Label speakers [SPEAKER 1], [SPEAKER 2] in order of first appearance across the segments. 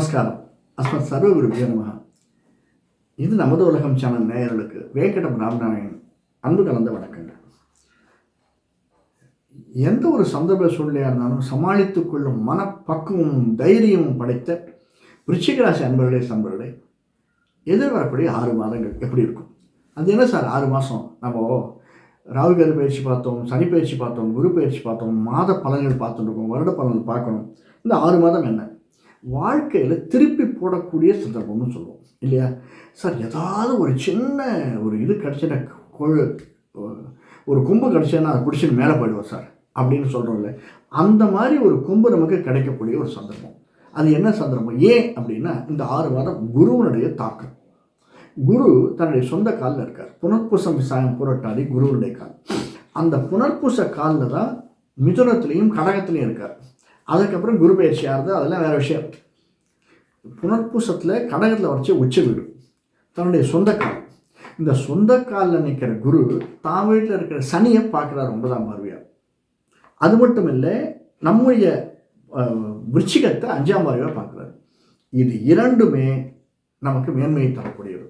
[SPEAKER 1] நமஸ்காரம். அஸ்மத் சர்வகுருபிய நமக இது நமது உலகம் சேனல் நேயர்களுக்கு வேங்கடம் ராமநாராயணன் அன்பு கலந்த வணக்கங்கள். எந்த ஒரு சந்தர்ப்ப சூழ்நிலையாக இருந்தாலும் சமாளித்துக் கொள்ளும் மனப்பக்குவமும் தைரியமும் படைத்த விருச்சிகராசி அன்பர்களே சம்பர்களே எதிர்வரக்கூடிய ஆறு மாதங்கள் எப்படி இருக்கும்? அது என்ன சார்? ஆறு மாதம் நம்ம ராகுகரு பயிற்சி பார்த்தோம் சனி பயிற்சி பார்த்தோம் குரு பயிற்சி பார்த்தோம் மாத பலன்கள் பார்த்துட்டு இருக்கோம் வருட பலன்கள் பார்க்கணும். இந்த ஆறு மாதம் என்ன? வாழ்க்கையில் திருப்பி போடக்கூடிய சந்தர்ப்பம்னு சொல்லுவோம். இல்லையா? சார் ஏதாவது ஒரு சின்ன ஒரு இது கிடச்சின ஒரு கொம்பு கிடச்சேன்னா அதை பிடிச்சிட்டு மேலே போயிடுவோம் சார் அப்படின்னு சொல்கிறோம்ல அந்த மாதிரி ஒரு கொம்பு நமக்கு கிடைக்கக்கூடிய ஒரு சந்தர்ப்பம். அது என்ன சந்தர்ப்பம்? ஏன் அப்படின்னா இந்த ஆறு வாரம் குருவனுடைய தாக்கம். குரு தன்னுடைய சொந்த காலில் இருக்கார். புனர்பூசம் விசாயம் புரட்டாதி குருவனுடைய கால். அந்த புனர்பூச காலில் தான் மிதுனத்துலேயும் கடகத்துலேயும் இருக்கார். அதுக்கப்புறம் குரு பயிற்சியாக இருந்தது அதெல்லாம் வேறு விஷயம். புனர்பூசத்தில் கடகத்தில் வச்சு உச்ச வீடு. தன்னுடைய சொந்தக்கால். இந்த சொந்தக்காலில் நிற்கிற குரு தான் வீட்டில் இருக்கிற சனியை பார்க்குறாரு ஒன்பதாம் பார்வையாக அது மட்டும் இல்லை நம்முடைய விருச்சிகத்தை அஞ்சாம் பார்வையாக பார்க்குறாரு. இது இரண்டுமே நமக்கு மேன்மையை தரக்கூடியது.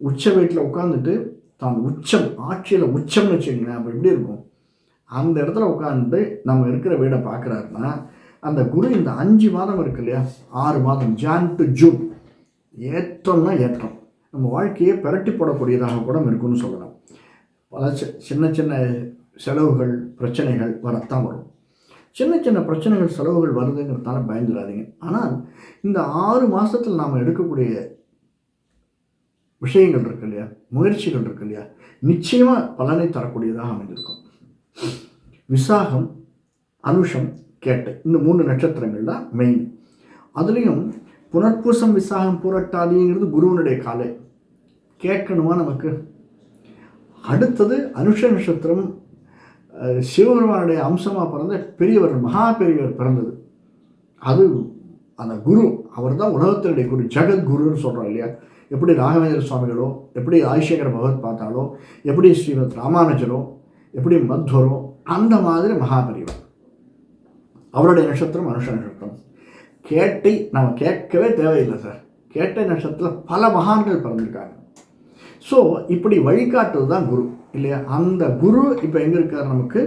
[SPEAKER 1] உச்ச வீட்டில் உட்காந்துட்டு தான் உச்சம் ஆட்சியில் உச்சம்னு வச்சுக்கோங்களேன் அப்போ எப்படி இருக்கும்? அந்த இடத்துல உட்காந்துட்டு நம்ம இருக்கிற வீடை பார்க்குறாருன்னா அந்த குரு இந்த அஞ்சு மாதம் இருக்கு இல்லையா? ஆறு மாதம் ஜான் டு ஜூன். ஏற்றம்னா ஏற்றம். நம்ம வாழ்க்கையை பிரட்டி போடக்கூடியதாக கூட இருக்குன்னு சொல்லலாம் பல சின்ன சின்ன செலவுகள் பிரச்சனைகள் வரத்தான் வரும். சின்ன சின்ன பிரச்சனைகள் செலவுகள் வருதுங்கிறதால பயந்துடாதீங்க. ஆனால் இந்த ஆறு மாதத்தில் நாம் எடுக்கக்கூடிய விஷயங்கள் இருக்கு இல்லையா? முயற்சிகள் இருக்கு இல்லையா? நிச்சயமாக பலனை தரக்கூடியதாக அமைஞ்சிருக்கும் விசாகம் அனுஷம் கேட்டை. இந்த மூணு நட்சத்திரங்கள் தான் மெயின் அதுலேயும் புனர்பூசம் விசாகம் புரட்டாதிங்கிறது குருவனுடைய காலை. கேட்கணுமா நமக்கு? அடுத்தது அனுஷ நட்சத்திரம் சிவபெருமானுடைய அம்சமாக பிறந்த பெரியவர் மகா பெரியவர் பிறந்தது. அது அந்த குரு அவர் தான் உலகத்தினுடைய குரு ஜெகத்குருன்னு சொல்கிறோம் இல்லையா? எப்படி ராகவேந்திர சுவாமிகளோ எப்படி ஆதிசேகர பகவத் பார்த்தாலோ எப்படி ஸ்ரீமத் ராமானுஜரோ எப்படி மத்வரோ அந்த மாதிரி மகாபரிவம் அவருடைய நட்சத்திரம் மனுஷ நட்சத்திரம் கேட்டை நம்ம கேட்கவே தேவையில்லை சார் கேட்டை நட்சத்திரத்தில் பல மகான்கள் பிறந்திருக்காங்க. ஸோ இப்படி வழிகாட்டுறது தான் குரு இல்லையா? அந்த குரு இப்போ எங்கே இருக்கார் நமக்கு?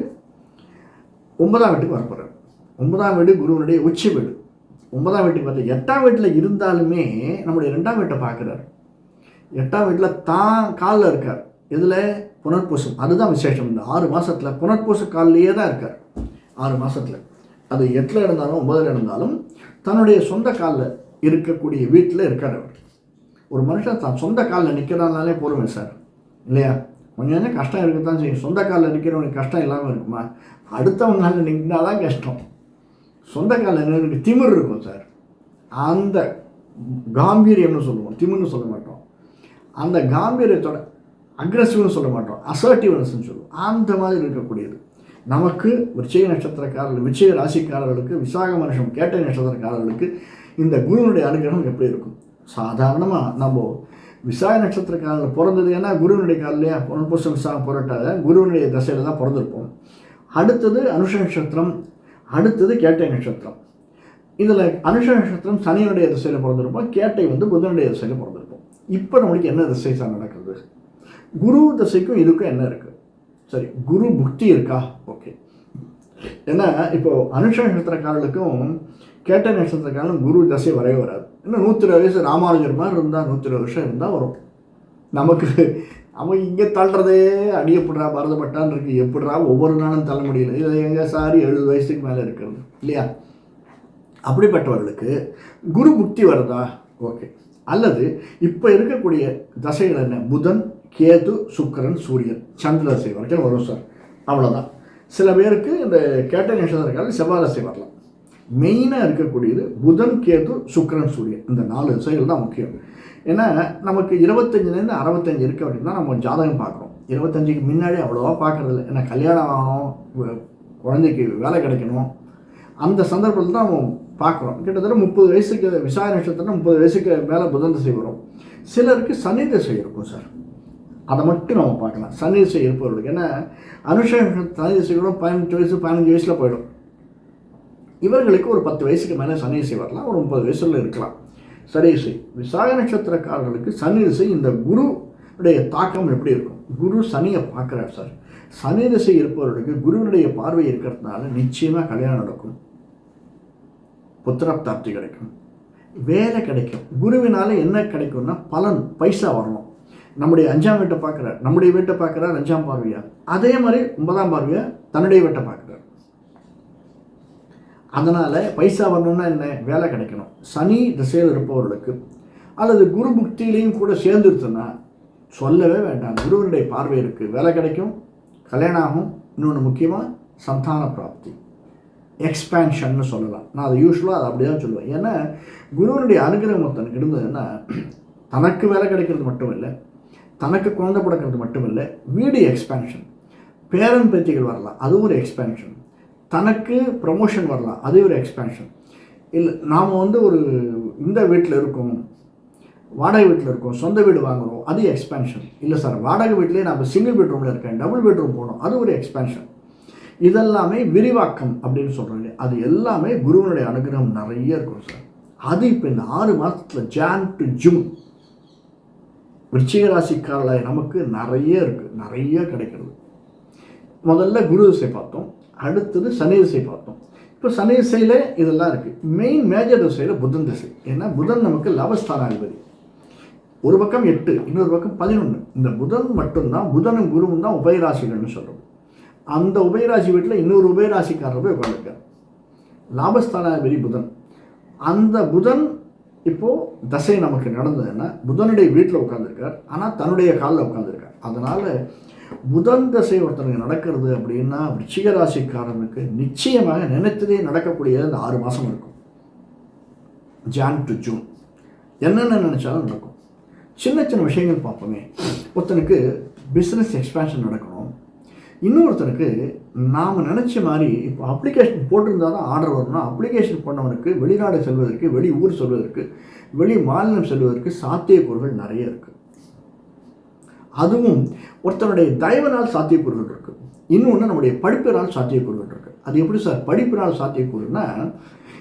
[SPEAKER 1] ஒன்பதாம் வீட்டுக்கு வரப்போகிறார் ஒன்பதாம் வீடு குருவனுடைய உச்சி வீடு. ஒன்பதாம் வீட்டுக்கு வரல. எட்டாம் வீட்டில் இருந்தாலுமே நம்முடைய ரெண்டாம் வீட்டை பார்க்குறாரு. எட்டாம் வீட்டில் தான் காலில் இருக்கார். இதில் புனர்பூசம். அதுதான் விசேஷம். இந்த ஆறு மாதத்தில் புனர்பூச காலிலேயே தான் இருக்கார். ஆறு மாதத்தில் அது எட்டில் இருந்தாலும் ஒன்பதில் இருந்தாலும் தன்னுடைய சொந்த காலில் இருக்கக்கூடிய வீட்டில் இருக்கார் அவர். ஒரு மனுஷன் தான் சொந்த காலில் நிற்கிறானாலே போருமே சார். இல்லையா? கொஞ்சம் கொஞ்சம் கஷ்டம் இருக்க தான் செய்யும். சொந்த காலில் நிற்கிறவனுக்கு கஷ்டம் இல்லாமல் இருக்குமா? அடுத்தவங்க நாளில் நிற்கினா தான் கஷ்டம். சொந்த காலில் நின்று திமிர் இருக்கும் சார். அந்த காம்பீரியம்னு சொல்லுவோம். திமிர்னு சொல்ல மாட்டோம். அந்த காம்பீரியத்தோட அக்ரஸிவ்னு சொல்ல மாட்டோம் அசர்ட்டிவ்னஸ்ன்னு சொல்லுவோம். அந்த மாதிரி இருக்கக்கூடியது. நமக்கு விச்சய நட்சத்திரக்காரர்கள் விச்சய ராசிக்காரர்களுக்கு விசாக மனுஷம் கேட்டை நட்சத்திரக்காரர்களுக்கு இந்த குருவினுடைய அனுகிரகம் எப்படி இருக்கும்? சாதாரணமாக நம்ம விசாக நட்சத்திரக்காரர்கள் பிறந்தது ஏன்னா குருவினுடைய காலிலேயே புனர்பூசம் விசாகம் புரட்டாத குருவினுடைய தசையில் தான் பிறந்திருப்போம். அடுத்தது அனுஷ நட்சத்திரம் அடுத்தது கேட்டை நட்சத்திரம். இதில் அனுஷ நட்சத்திரம் சனியனுடைய திசையில் பிறந்திருப்போம் கேட்டை வந்து புதனுடைய திசையில் பிறந்திருப்போம். இப்போ நம்மளுக்கு என்ன திசை சார் நடக்குது குரு தசைக்கும் இதுக்கும் என்ன இருக்குது சரி குரு புக்தி இருக்கா? ஓகே. ஏன்னா இப்போது அனுஷ நட்சத்திரக்காரர்களுக்கும் கேட்ட நட்சத்திரக்காரனும் குரு தசை வரவே வராது. இன்னும் நூற்றி இருபது வயசு ராமானுஜர் மாதிரி இருந்தால் நூற்றி இருபது வருஷம் இருந்தால் வரும். நமக்கு அவன் இங்கே தள்ளுறதே அடியப்படுறா பரதப்பட்டான்னு இருக்கு. எப்படிறா ஒவ்வொரு நாளும் தள்ள முடியல? இது எங்கள் சாரி எழுபது வயசுக்கு மேலே இருக்கிறது இல்லையா? அப்படிப்பட்டவர்களுக்கு குரு புக்தி வருதா? ஓகே. அல்லது இப்போ இருக்கக்கூடிய தசைகள் என்ன? புதன் கேது சுக்கரன் சூரியன் சந்திர தசை வரைக்கும் வரும் சார். அவ்வளோதான் சில பேருக்கு இந்த கேட்ட இருக்காது செவ்வாய் தசை வரலாம். மெயினாக இருக்கக்கூடியது புதன் கேது சுக்கரன் சூரியன். இந்த நாலு திசைகள் தான் முக்கியம். ஏன்னா நமக்கு இருபத்தஞ்சிலேருந்து அறுபத்தஞ்சு இருக்குது அப்படின்னா நம்ம ஜாதகம் பார்க்குறோம். இருபத்தஞ்சுக்கு முன்னாடி அவ்வளோவா பார்க்குறதில்ல ஏன்னா கல்யாணம் ஆகணும் குழந்தைக்கு வேலை கிடைக்கணும். அந்த சந்தர்ப்பத்தில் தான் நம்ம பார்க்குறோம். கிட்டத்தட்ட முப்பது வயசுக்கு விசாய நட்சத்திரம் முப்பது வயசுக்கு மேலே புதன் திசை வரும். சிலருக்கு சனி திசை இருக்கும் சார். அதை மட்டும் நம்ம பார்க்கலாம். சன்னிசை இருப்பவர்களுக்கு. ஏன்னா அனுஷ சனி கூட பதினெட்டு வயசு பதினஞ்சு வயசில் போயிடும். இவர்களுக்கு ஒரு பத்து வயசுக்கு மேலே சனி வரலாம். ஒரு முப்பது வயசுல இருக்கலாம். சனி விசாக நட்சத்திரக்காரர்களுக்கு சனிசை இந்த குரு உடைய தாக்கம் எப்படி இருக்கும்? குரு சனியை பார்க்குறார் சார். சனி திசை இருப்பவர்களுக்கு குருவினுடைய பார்வை இருக்கிறதுனால நிச்சயமாக கல்யாணம் நடக்கும். புத்திரப்தாப்தி கிடைக்கும். வேலை கிடைக்கும். குருவினால் என்ன கிடைக்கும்னா பலன் பைசா வரணும். நம்முடைய அஞ்சாம் வீட்டை பார்க்குறார் நம்முடைய வீட்டை பார்க்குறார் அஞ்சாம் பார்வையா? அதே மாதிரி ஒன்பதாம் பார்வையை தன்னுடைய வீட்டை பார்க்குறார். அதனால் பைசா வரணும்னா என்ன? வேலை கிடைக்கணும். சனி திசையில் இருப்பவர்களுக்கு அல்லது குரு புக்தியிலையும் கூட சேர்ந்துருச்சுன்னா சொல்லவே வேண்டாம். குருவனுடைய பார்வை இருக்குது வேலை கிடைக்கும் கல்யாணம் ஆகும் இன்னொன்று முக்கியமாக சந்தான பிராப்தி. எக்ஸ்பேன்ஷன்னு சொல்லலாம். நான் அதை யூஸ்வலாக அதை அப்படி தான் சொல்லுவேன். ஏன்னா குருவனுடைய அனுகிரகம் ஒருத்தனுக்கு இருந்ததுன்னா தனக்கு வேலை கிடைக்கிறது மட்டும் இல்லை தனக்கு குழந்தை பிறக்கிறது மட்டும் இல்லை வீடு எக்ஸ்பேன்ஷன் பேரன் பேத்திகள் வரலாம் அது ஒரு எக்ஸ்பேன்ஷன் தனக்கு ப்ரமோஷன் வரலாம் அது ஒரு எக்ஸ்பேன்ஷன் இல்லை நாம் வந்து ஒரு இந்த வீட்டில் இருக்கோம் வாடகை வீட்டில் இருக்கோம் சொந்த வீடு வாங்குகிறோம் அது எக்ஸ்பேன்ஷன் இல்லை சார் வாடகை வீட்டிலே நம்ம சிங்கிள் பெட்ரூமில் இருக்கேன் டபுள் பெட்ரூம் போகணும் அது ஒரு எக்ஸ்பேன்ஷன் இதெல்லாமே விரிவாக்கம் அப்படின்னு சொல்கிறாங்க அது எல்லாமே குருவனுடைய அனுகிரகம் நிறைய இருக்கும் சார் அது இப்போ இந்த ஆறு மாதத்தில் ஜான் டு ஜூன் விருச்சிக ராசிக்காரல நமக்கு நிறைய இருக்குது நிறைய கிடைக்கிறது. முதல்ல குரு திசை பார்த்தோம். அடுத்தது சனி திசை பார்த்தோம். இப்போ சனி திசையில் இதெல்லாம் இருக்குது மெயின் மேஜர் திசையில் புதன் திசை. ஏன்னா புதன் நமக்கு லவஸ்தானாதிபதி ஒரு பக்கம் எட்டு இன்னொரு பக்கம் பதினொன்று இந்த புதன் மட்டும்தான் புதனும் குருவும் தான் உபயராசிகள்னு சொல்கிறோம் அந்த உபயராசி வீட்டில் இன்னொரு உபயராசிக்காரர் போய் உட்காந்துருக்கார் லாபஸ்தானாதிபதி புதன். அந்த புதன் இப்போது தசை நமக்கு நடந்ததுன்னா புதனுடைய வீட்டில் உட்காந்துருக்கார் ஆனால் தன்னுடைய காலில் உட்காந்துருக்கார் அதனால் புதன் தசை ஒருத்தனுக்கு நடக்கிறது அப்படின்னா விருச்சிக ராசிக்காரனுக்கு நிச்சயமாக நினைத்ததே நடக்கக்கூடிய அந்த ஆறு மாதம் இருக்கும். ஜான் டு ஜூன் என்னென்ன நினச்சாலும் நடக்கும். சின்ன சின்ன விஷயங்கள் பார்ப்போமே. ஒருத்தனுக்கு பிஸ்னஸ் எக்ஸ்பேன்ஷன் நடக்கணும். இன்னொருத்தனுக்கு நாம் நினச்ச மாதிரி இப்போ அப்ளிகேஷன் போட்டிருந்தால் தான் ஆர்டர் வரணும் அப்ளிகேஷன் பண்ணவனுக்கு வெளிநாடு செல்வதற்கு வெளி ஊர் செல்வதற்கு வெளி மாநிலம் செல்வதற்கு சாத்தியக்கூறுகள் நிறைய இருக்குது அதுவும் ஒருத்தனுடைய தயவனால் சாத்தியக்கூறுகள் இருக்குது இன்னொன்று நம்முடைய படிப்பினால் சாத்தியக்கூறுகள் இருக்குது அது எப்படி சார்? படிப்பினால் சாத்தியக்கூறுனா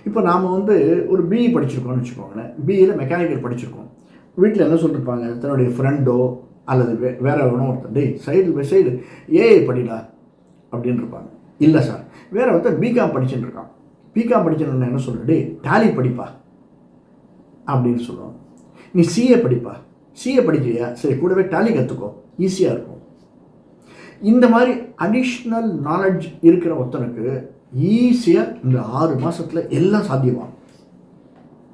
[SPEAKER 1] இப்போ நாம் வந்து ஒரு பிஇ படிச்சிருக்கோம்னு வச்சுக்கோங்களேன். பிஇயில் மெக்கானிக்கல் படிச்சிருக்கோம். வீட்டில் என்ன சொல்லியிருப்பாங்க தன்னுடைய ஃப்ரெண்டோ அல்லது வே வேறு எவனோ ஒருத்தர் டேய் சைடு பை சைடு ஏஐ படிடா. அப்படின்னு இருப்பாங்க இல்லை சார் வேற ஒருத்தர் பிகாம் படிச்சுட்டு இருக்கான் பிகாம் படிச்சுன்னு என்ன சொல்கிறேன் டாலி டேலி படிப்பா. அப்படின்னு சொல்லுவாங்க. நீ சிஏ படிப்பா. சிஏ படிக்கிறியா? சரி கூடவே டேலி கற்றுக்கோ ஈஸியாக இருக்கும். இந்த மாதிரி அடிஷ்னல் நாலெட்ஜ் இருக்கிற ஒருத்தனுக்கு ஈஸியாக இந்த ஆறு மாதத்தில் எல்லாம் சாத்தியமாகும்.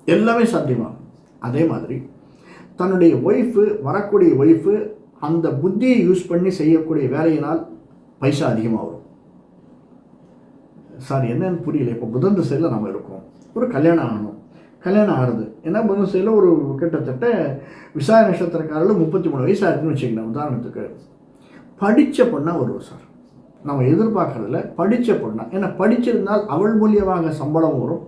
[SPEAKER 1] எல்லாமே சாத்தியமாகும். அதே மாதிரி தன்னுடைய ஒய்ஃபு வரக்கூடிய ஒய்ஃபு அந்த புத்தியை யூஸ் பண்ணி செய்யக்கூடிய வேலையினால் பைசா அதிகமாக வரும் சார் என்னன்னு புரியல. இப்போ புதன் திசையில் நம்ம இருக்கோம். ஒரு கல்யாணம் ஆகணும். கல்யாணம் ஆகுது. ஏன்னா புதன் திசையில் ஒரு கிட்டத்தட்ட விசாய நட்சத்திரக்காரர்கள் முப்பத்தி மூணு வயசு ஆயிருக்குன்னு வச்சுக்கணும் உதாரணத்துக்கு. படித்த பொண்ணாக வருவோம் சார். நம்ம எதிர்பார்க்குறதுல படித்த பொண்ணாக ஏன்னா படிச்சிருந்தால் அவள் மூலியமாக சம்பளம் வரும்.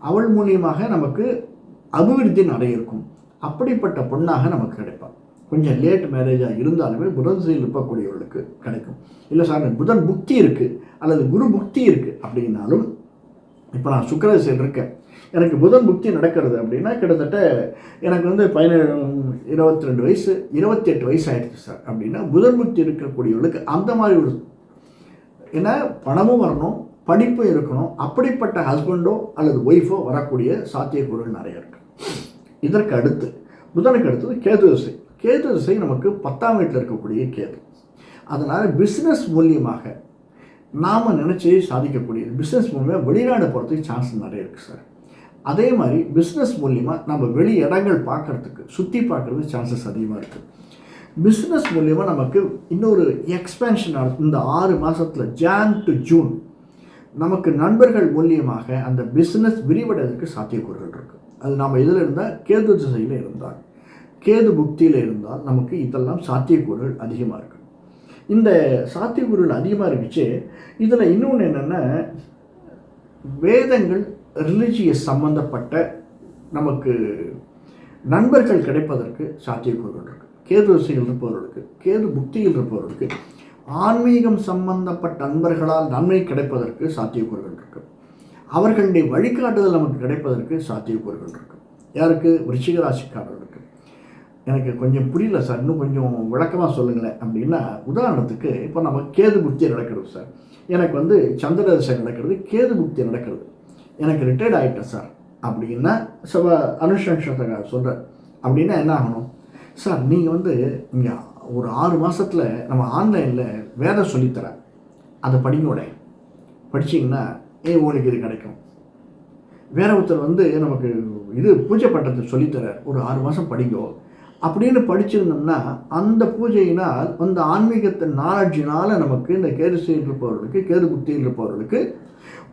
[SPEAKER 1] அவள் மூலியமாக நமக்கு அபிவிருத்தி நிறைய இருக்கும். அப்படிப்பட்ட பொண்ணாக நமக்கு கிடைப்பாள் கொஞ்சம் லேட் மேரேஜாக இருந்தாலுமே புதன் திசையில் இருக்கக்கூடியவர்களுக்கு கிடைக்கும். இல்லை சார் புதன் புக்தி இருக்குது அல்லது குரு புக்தி இருக்குது அப்படின்னாலும் இப்போ நான் சுக்கர திசையில் இருக்கேன். எனக்கு புதன் புக்தி நடக்கிறது அப்படின்னா கிட்டத்தட்ட எனக்கு வந்து பதினேழு இருபத்தி ரெண்டு வயசு இருபத்தி எட்டு வயசு ஆயிடுச்சு சார். அப்படின்னா புதன் புக்தி இருக்கக்கூடியவர்களுக்கு அந்த மாதிரி ஒரு ஏன்னா பணமும் வரணும் படிப்பும் இருக்கணும் அப்படிப்பட்ட ஹஸ்பண்டோ அல்லது ஒய்ஃபோ வரக்கூடிய சாத்தியக்கூறுகள் நிறைய இருக்கு. இதற்கு அடுத்து புதனுக்கு அடுத்தது கேது திசை. கேது திசை நமக்கு பத்தாம் வீட்டில் இருக்கக்கூடிய கேது. அதனால் பிஸ்னஸ் மூலியமாக நாம் நினச்சி சாதிக்கக்கூடியது பிஸ்னஸ் மூலியமாக வெளிநாடு போகிறதுக்கு சான்ஸ் நிறைய இருக்குது சார் அதே மாதிரி பிஸ்னஸ் மூலியமாக நம்ம வெளி இடங்கள் பார்க்குறதுக்கு சுற்றி பார்க்குறதுக்கு சான்சஸ் அதிகமாக இருக்குது பிஸ்னஸ் மூலியமாக நமக்கு இன்னொரு எக்ஸ்பென்ஷன் இந்த ஆறு மாதத்தில் ஜான் டு ஜூன் நமக்கு நண்பர்கள் மூலியமாக அந்த பிஸ்னஸ் விரிவடைவதற்கு சாத்தியக்கூறுகள் இருக்குது அது நாம் இதில் இருந்தால் கேது திசையில் இருந்தால் கேது புக்தியில் இருந்தால் நமக்கு இதெல்லாம் சாத்தியக்கூறுகள் அதிகமாக இருக்குது இந்த சாத்தியக்கூறுகள் அதிகமாக இருந்துச்சு. இதில் இன்னொன்று என்னென்னா வேதங்கள் ரிலிஜியஸ் சம்மந்தப்பட்ட நமக்கு நண்பர்கள் கிடைப்பதற்கு சாத்தியக்கூறுகள் இருக்குது கேது திசையில் இருப்பவர்களுக்கு கேது புக்தியில் இருப்பவர்களுக்கு ஆன்மீகம் சம்பந்தப்பட்ட நண்பர்களால் நன்மை கிடைப்பதற்கு சாத்தியக்கூறுகள் இருக்குது அவர்களுடைய வழிகாட்டுதல் நமக்கு கிடைப்பதற்கு சாத்தியக்கூறுகள் இருக்கு. யாருக்கு? விருச்சிக ராசிக்காரர்களுக்கு. எனக்கு கொஞ்சம் புரியல சார். இன்னும் கொஞ்சம் விளக்கமாக சொல்லுங்களேன் அப்படின்னா உதாரணத்துக்கு இப்போ நம்ம கேது புக்தி நடக்கிறது சார். எனக்கு வந்து சந்திர தசை நடக்கிறது கேது புக்தி நடக்கிறது. எனக்கு ரிட்டையர்ட் ஆகிட்டேன் சார். அப்படின்னா சிவ அனுஷங்ஷத்தை சொல்கிறேன் அப்படின்னா என்ன ஆகணும்? சார் நீங்கள் வந்து இங்கே ஒரு ஆறு மாதத்தில் நம்ம ஆன்லைனில் வேதம் சொல்லித்தரேன் அதை படிங்கோட படிச்சிங்கன்னா ஏ உங்களுக்கு இது கிடைக்கும். வேற ஒருத்தர் வந்து நமக்கு இது பூஜை பண்ணுறது சொல்லித்தர. ஒரு ஆறு மாதம் படிங்கோ. அப்படின்னு படிச்சிருந்தோம்னா அந்த பூஜையினால் அந்த ஆன்மீகத்தின் நாலட்சினால் நமக்கு இந்த கேது இருப்பவர்களுக்கு கேது புத்தியில் இருப்பவர்களுக்கு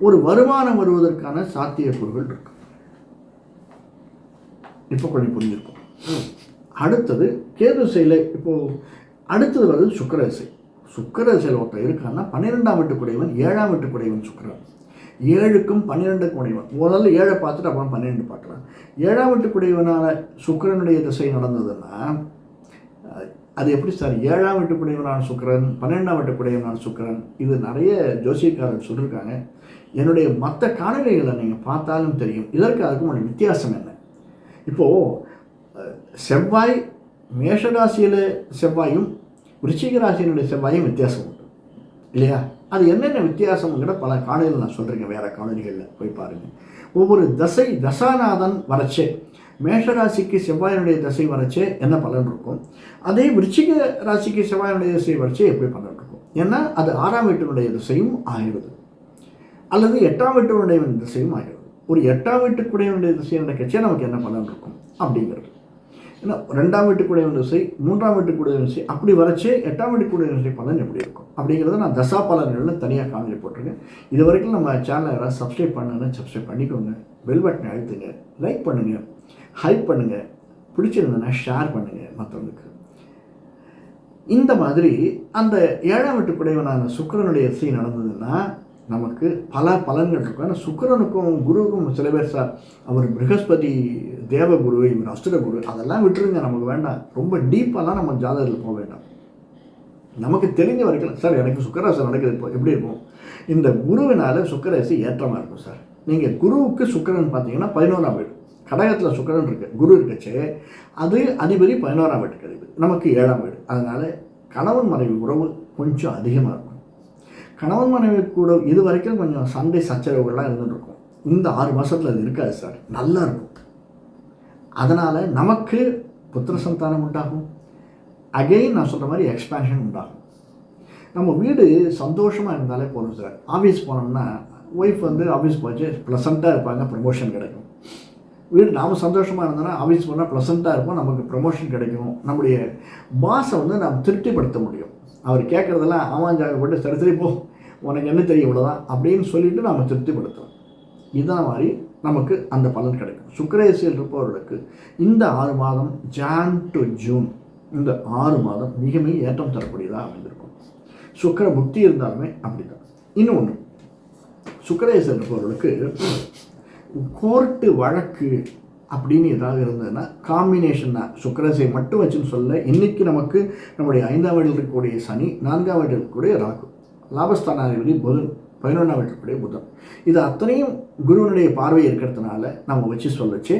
[SPEAKER 1] ஒரு வருமானம் வருவதற்கான சாத்தியக்கூறுகள் இருக்கு. இப்போ கொஞ்சம் புரிஞ்சிருக்கும் அடுத்தது கேது செயலை இப்போது அடுத்தது வருது சுக்கரசை சுக்கரசையில் ஒருத்தர் இருக்கான்னா பன்னிரெண்டாம் வீட்டுக்குடையவன் ஏழாம் வீட்டுக்குடையவன் சுக்கரன். ஏழுக்கும் பன்னிரெண்டுக்கும் உடையவன். முதல்ல ஏழை பார்த்துட்டு அப்புறம் பன்னிரெண்டு பார்க்கலாம் ஏழாம் வீட்டுக்குடையவனால சுக்கரனுடைய திசை நடந்ததுன்னா அது எப்படி சார்? ஏழாம் வீட்டுக்குடையவனான சுக்கரன் பன்னெண்டாம் வீட்டுக்குடையவனான சுக்கரன் இது நிறைய ஜோசியக்காரர் சொல்லியிருக்காங்க என்னுடைய மற்ற காணொலிகளை நீங்கள் பார்த்தாலும் தெரியும். இதற்கு அதுக்கும் ஒரு வித்தியாசம் என்ன? இப்போது செவ்வாய் மேஷராசியில் செவ்வாயும் விருச்சிக ராசியினுடைய செவ்வாயும் வித்தியாசம் உண்டு. இல்லையா? அது என்னென்ன வித்தியாசம்ங்கிற பல காணொலிகள் நான் சொல்கிறேங்க வேறு காணொலிகளில் போய் பாருங்கள் ஒவ்வொரு தசை தசாநாதன் வரச்சே. மேஷராசிக்கு செவ்வாயினுடைய தசை வரைச்சே என்ன பலன் இருக்கும்? அதே விருச்சிக ராசிக்கு செவ்வாயினுடைய திசை வரைச்சே எப்படி பலன் இருக்கும்? ஏன்னா அது ஆறாம் வீட்டினுடைய திசையும் ஆகிடுது அல்லது எட்டாம் வீட்டினுடைய திசையும் ஆகிடுது ஒரு எட்டாம் வீட்டுக்குடையவனுடைய திசையை நடக்கச்சே நமக்கு என்ன பலன் இருக்கும்? அப்படிங்கிறது. ஏன்னா ரெண்டாம் வீட்டுக்குடைய திசை மூன்றாம் வீட்டுக்குடைய திசை அப்படி வரைச்சே எட்டாம் வீட்டுக்குடைய திசை பலன் எப்படி இருக்கும்? அப்படிங்கிறத நான் தசா பலன்களில் தனியாக காமெடி போட்டிருக்கேன். இது வரைக்கும் நம்ம சேனலை யாராவது சப்ஸ்கிரைப் பண்ணுன்னு சப்ஸ்கிரைப் பண்ணிக்கோங்க. பெல் பட்டனை அழுத்துங்க. லைக் பண்ணுங்கள் ஹைப் பண்ணுங்கள் பிடிச்சிருந்தேன்னா ஷேர் பண்ணுங்கள் மற்றவங்களுக்கு இந்த மாதிரி அந்த ஏழாம் வீட்டுக்குடையவனான சுக்கரனுடைய திசை நடந்ததுன்னா நமக்கு பல பலன்கள் இருக்கும். ஏன்னா சுக்கரனுக்கும் குருவுக்கும் சில பேர் சார் அவர் ப்ரகஸ்பதி தேவகுரு இவர் அஷ்டகுரு அதெல்லாம் விட்டுருங்க நமக்கு வேண்டாம். ரொம்ப டீப்பாலாம் நம்ம ஜாதகத்தில் போக வேண்டாம். நமக்கு தெரிஞ்ச வரைக்கும் சார் எனக்கு சுக்கராசி நடக்குது இப்போ எப்படி இருக்கும்? இந்த குருவினால சுக்கராசி ஏற்றமாக இருக்கும் சார்? நீங்கள் குருவுக்கு சுக்கரன் பார்த்தீங்கன்னா பதினோராம் வீடு. கடகத்தில் சுக்கரன் இருக்கு குரு இருக்கச்சு அது அதிபதி பதினோராம் வீட்டுக்கு அதிபதி. நமக்கு ஏழாம் வீடு. அதனால் கணவன் மனைவி உறவு கொஞ்சம் அதிகமாக இருக்கும். கணவன் மனைவி கூட இது வரைக்கும் கொஞ்சம் சண்டை சச்சரவுகள்லாம் இருந்துருக்கும் இந்த ஆறு மாதத்தில் அது இருக்காது சார். நல்லா இருக்கும். அதனால் நமக்கு புத்திர சந்தானம் உண்டாகும். அகெயின் நான் சொல்கிற மாதிரி எக்ஸ்பேன்ஷன் உண்டாகும். நம்ம வீடு சந்தோஷமாக இருந்தாலே போதும் சார் ஆஃபீஸ் போனோம்னா ஒய்ஃப் வந்து ஆஃபீஸ் போச்சு ப்ளசண்ட்டாக இருப்பாங்க ப்ரமோஷன் கிடைக்கும். வீடு நாம் சந்தோஷமாக இருந்தோம்னா ஆஃபீஸ் போனால் ப்ளசண்ட்டாக இருப்போம் நமக்கு ப்ரமோஷன் கிடைக்கும். நம்முடைய பாஸை வந்து நாம் திருப்திப்படுத்த முடியும். அவர் கேட்குறதெல்லாம் ஆமாஞ்சாகப்பட்டு சரி சரி போ. உனக்கு என்ன தெரியும் இவ்வளோதான் அப்படின்னு சொல்லிவிட்டு நாம் திருப்திப்படுத்துவோம் இதான் மாதிரி நமக்கு அந்த பலன் கிடைக்கும். சுக்கரேசியில் இருப்பவர்களுக்கு இந்த ஆறு மாதம் ஜான் டு ஜூன் இந்த ஆறு மாதம் மிக மிக ஏற்றம் தரக்கூடியதாக அமைந்திருக்கும். சுக்கர புக்தி இருந்தாலுமே அப்படிதான் இன்னொன்று சுக்கரேசர் இருப்பவர்களுக்கு கோர்ட்டு வழக்கு அப்படின்னு ஏதாவது இருந்ததுன்னா காம்பினேஷன் தான். சுக்கரசை மட்டும் வச்சுன்னு சொல்ல இன்றைக்கி நமக்கு நம்முடைய ஐந்தாம் வீட்டில் இருக்கக்கூடிய சனி நான்காம் வீட்டில் இருக்கக்கூடிய ராகு லாபஸ்தானாதிபதி புதன் பதினொன்றாம் வீட்டில் இருக்கக்கூடிய புதன். இது அத்தனையும் குருவனுடைய பார்வை இருக்கிறதுனால நம்ம வச்சு சொல்லச்சு.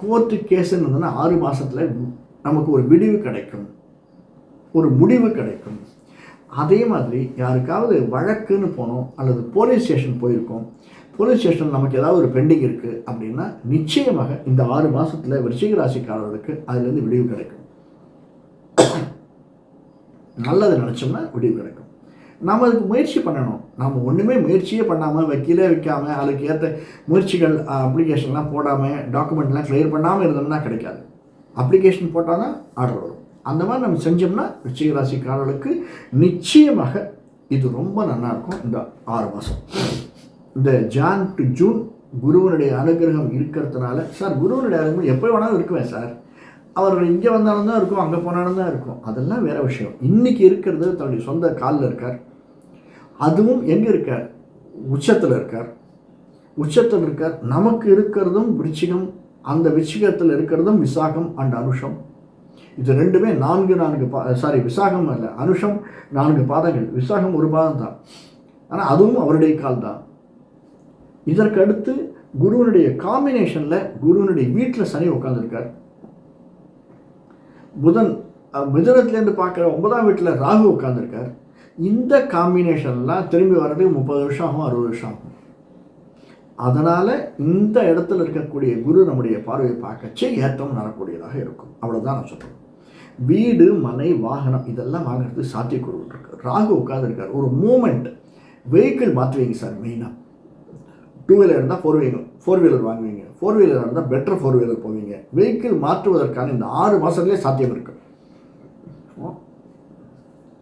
[SPEAKER 1] கோர்ட்டு கேஸுன்னு இருந்ததுன்னா ஆறு மாதத்தில் நமக்கு ஒரு விடிவு கிடைக்கும். ஒரு முடிவு கிடைக்கும். அதே மாதிரி யாருக்காவது வழக்குன்னு போனோம் அல்லது போலீஸ் ஸ்டேஷன் போயிருக்கோம். போலீஸ் ஸ்டேஷன் நமக்கு ஏதாவது ஒரு பெண்டிங் இருக்குது அப்படின்னா நிச்சயமாக இந்த ஆறு மாதத்தில் விருச்சிக ராசிக்காரர்களுக்கு அதுலேருந்து விடிவு கிடைக்கும். நல்லது நினச்சோம்னா விடிவு கிடைக்கும். நாம் அதுக்கு முயற்சி பண்ணணும். நம்ம ஒன்றுமே முயற்சியே பண்ணாமல் வைக்கலே வைக்காமல் அதுக்கு ஏற்ற முயற்சிகள் அப்ளிகேஷன்லாம் போடாமல் டாக்குமெண்ட்லாம் கிளியர் பண்ணாமல் இருந்தோம்னா கிடைக்காது. அப்ளிகேஷன் போட்டால் தான் ஆர்டர் வரும். அந்த மாதிரி நம்ம செஞ்சோம்னா விருச்சிக ராசிக்காரர்களுக்கு நிச்சயமாக இது ரொம்ப நல்லாயிருக்கும் இந்த ஆறு மாதம் இந்த ஜான் டு ஜூன் குருவனுடைய அனுகிரகம் இருக்கிறதுனால சார் குருவனுடைய அனுகிரகம் எப்போ வேணாலும் இருக்குவேன் சார். அவர் இங்கே வந்தாலும் தான் இருக்கும் அங்கே போனாலும் தான் இருக்கும். அதெல்லாம் வேறு விஷயம். இன்றைக்கி இருக்கிறது தன்னுடைய சொந்த காலில் இருக்கார். அதுவும் எங்கே இருக்கார்? உச்சத்தில் இருக்கார். உச்சத்தில் இருக்கார். நமக்கு இருக்கிறதும் விருச்சிகம் அந்த விருச்சிகத்தில் இருக்கிறதும் விசாகம் அண்ட் அனுஷம். இது ரெண்டுமே நான்கு நான்கு பா சாரி விசாகம் அல்ல அனுஷம் நான்கு பாதங்கள். விசாகம் ஒரு பாதம் தான் ஆனால் அதுவும் அவருடைய கால் தான் இதற்கடுத்து குருவனுடைய காம்பினேஷனில் குருவனுடைய வீட்டில் சனி உட்காந்துருக்கார் புதன் மிதனத்துலேருந்து பார்க்குற ஒன்பதாம் வீட்டில் ராகு உட்காந்துருக்கார் இந்த காம்பினேஷன்லாம் திரும்பி வர்றதுக்கு முப்பது வருஷம் ஆகும் அறுபது வருஷம். ஆகும் அதனால் இந்த இடத்துல இருக்கக்கூடிய குரு நம்முடைய பார்வையை பார்க்கச்சே ஏற்றம் நடக்கூடியதாக இருக்கும். அவ்வளோதான் நான் சொல்கிறேன் வீடு மனை வாகனம் இதெல்லாம் வாங்குறதுக்கு சாத்தியக்கூறு இருக்கு. ராகு உட்காந்துருக்கார் ஒரு மூமெண்ட். வெஹிக்கிள் மாற்றுவீங்க சார் மெயினாக டூ வீலர் இருந்தால் ஃபோர் வீலர் ஃபோர் வீலர் வாங்குவீங்க. ஃபோர் வீலர் இருந்தால் பெட்டர் ஃபோர் வீலர் போவீங்க. வெஹிக்கிள் மாற்றுவதற்கான இந்த ஆறு மாதத்துலேயே சாத்தியம் இருக்கு.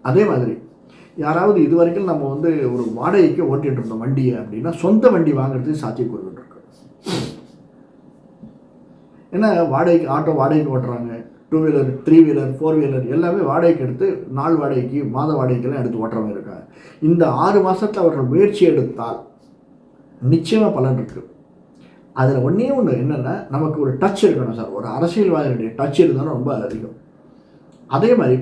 [SPEAKER 1] அதே மாதிரி யாராவது இது வரைக்கும் நம்ம வந்து ஒரு வாடகைக்கு ஓட்டிகிட்டு இருந்தோம் வண்டியை அப்படின்னா சொந்த வண்டி வாங்குறதுக்கு சாத்தியக்கூறுகள் இருக்கு. ஏன்னா வாடகைக்கு ஆட்டோ வாடகைக்கு ஓட்டுறாங்க. Two wheeler three wheeler four wheeler எல்லாமே வாடகைக்கு எடுத்து நாள் வாடகைக்கு மாத வாடகைக்கெல்லாம் எடுத்து ஓட்டுறவங்க இருக்காங்க. இந்த ஆறு மாதத்தில் அவர்கள் முயற்சி எடுத்தால் நிச்சயமாக பலன் இருக்குது அதில் ஒன்றே ஒன்று என்னென்னா நமக்கு ஒரு டச் இருக்கணும் சார். ஒரு அரசியல்வாதியுடைய டச் இருந்தாலும் ரொம்ப அதிகம். அதே மாதிரி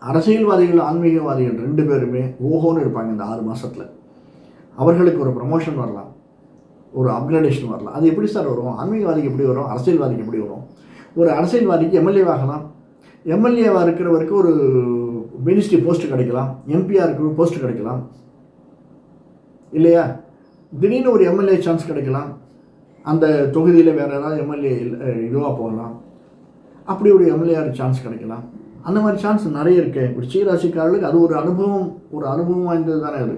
[SPEAKER 1] அரசியல்வாதிகள் ஆன்மீகவாதிகள் ரெண்டு பேருமே ஓஹோன்னு இருப்பாங்க இந்த ஆறு மாதத்தில் அவர்களுக்கு ஒரு ப்ரமோஷன் வரலாம். ஒரு அப்கிரேடேஷன் வரலாம். அது எப்படி சார் வரும்? ஆன்மீகவாதிக்கு எப்படி வரும்? அரசியல்வாதிக்கு எப்படி வரும்? ஒரு அரசியல்வாதிக்கு எம்எல்ஏவாகலாம் எம்எல்ஏவாக இருக்கிறவருக்கு ஒரு மினிஸ்ட்ரி போஸ்ட் கிடைக்கலாம். எம்பியாக இருக்கிற போஸ்ட் கிடைக்கலாம். இல்லையா? திடீர்னு ஒரு எம்எல்ஏ சான்ஸ் கிடைக்கலாம். அந்த தொகுதியில் வேறு ஏதாவது எம்எல்ஏ இதுவாக போகலாம். அப்படி ஒரு எம்எல்ஏ சான்ஸ் கிடைக்கலாம். அந்த மாதிரி சான்ஸ் நிறைய இருக்கு. ஒரு அது ஒரு அனுபவம் ஒரு அனுபவம் வாய்ந்தது தானே அது.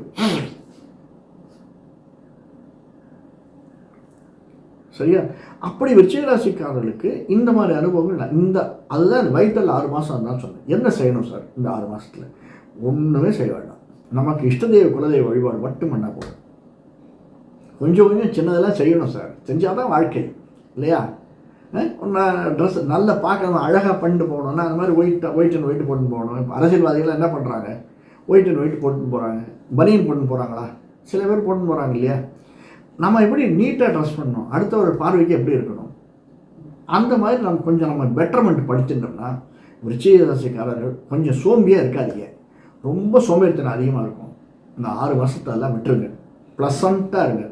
[SPEAKER 1] சரியா? அப்படி விருச்சிகராசிக்காரர்களுக்கு இந்த மாதிரி அனுபவங்கள் இல்லை. இந்த அதுதான் வயிற்றில் ஆறு மாதம் தான் சொன்னேன். என்ன செய்யணும் சார் இந்த ஆறு மாதத்தில் ஒன்றுமே செய்ய வேண்டாம். நமக்கு இஷ்டதெய்வ குலதெய்வ வழிபாடு மட்டும் பண்ணால் போதும். கொஞ்சம் கொஞ்சம் சின்னதெல்லாம் செய்யணும் சார். செஞ்சால் தான் வாழ்க்கை. இல்லையா? ட்ரெஸ் நல்ல பார்க்கணும் அழகாக பண்ணிட்டு போகணும்னா அந்த மாதிரி ஒயிட் ஒயிட் அண்ட் ஒயிட் போட்டுன்னு போகணும். இப்போ அரசியல்வாதிகள் என்ன பண்ணுறாங்க ஒயிட் அண்ட் ஒயிட் போட்டுன்னு போகிறாங்க பனியன் போட்டுன்னு போகிறாங்களா சில பேர் போட்டுன்னு போகிறாங்க இல்லையா? நம்ம எப்படி நீட்டாக ட்ரெஸ் பண்ணணும்? அடுத்த ஒரு பார்வைக்கு எப்படி இருக்கணும்? அந்த மாதிரி நம்ம கொஞ்சம் நம்ம பெட்டர்மெண்ட் படிச்சுட்டோம்னா விருச்சிகராசிக்காரர்கள் கொஞ்சம் சோம்பியாக இருக்காதீங்க. ரொம்ப சோம்பேறித்தனம் அதிகமாக இருக்கும். இந்த ஆறு வருஷத்தெல்லாம் விட்டுருங்க. ப்ளசண்ட்டாக இருங்க.